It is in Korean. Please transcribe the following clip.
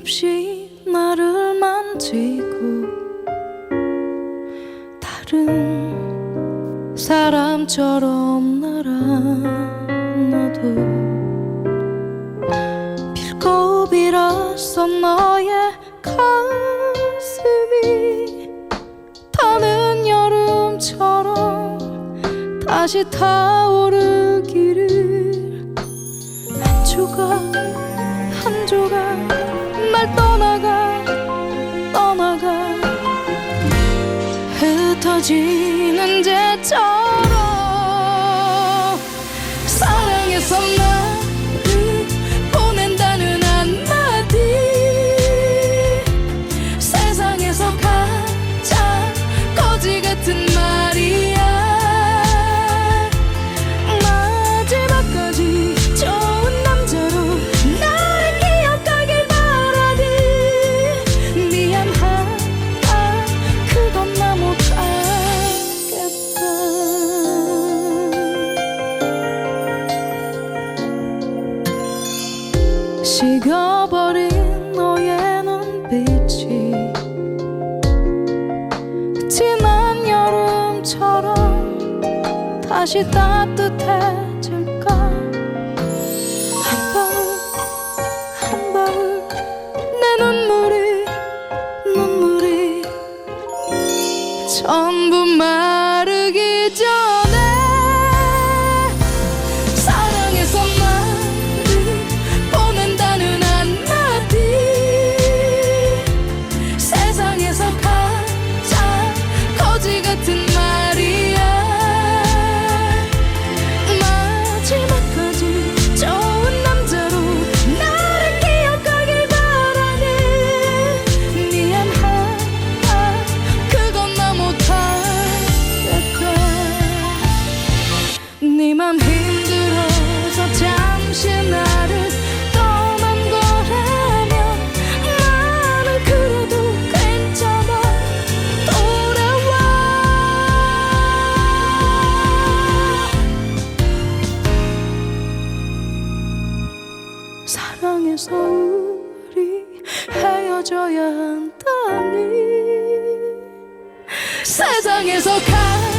없이 나를 만지고 다른 사람처럼 나를 안아도 빌고비라서 너의 가슴이 타는 여름처럼 다시 타오르기를 한 조각 한 조각 날 떠나가 떠나가. 흩어지는 재처럼 사랑해서 나 식어버린 너의 눈빛이 지난 여름처럼 다시 따뜻해질까? 한 방울 한 방울 내 눈물이 눈물이 전부 마르기 전 사랑해서 우리 헤어져야 한다니. 세상에서 가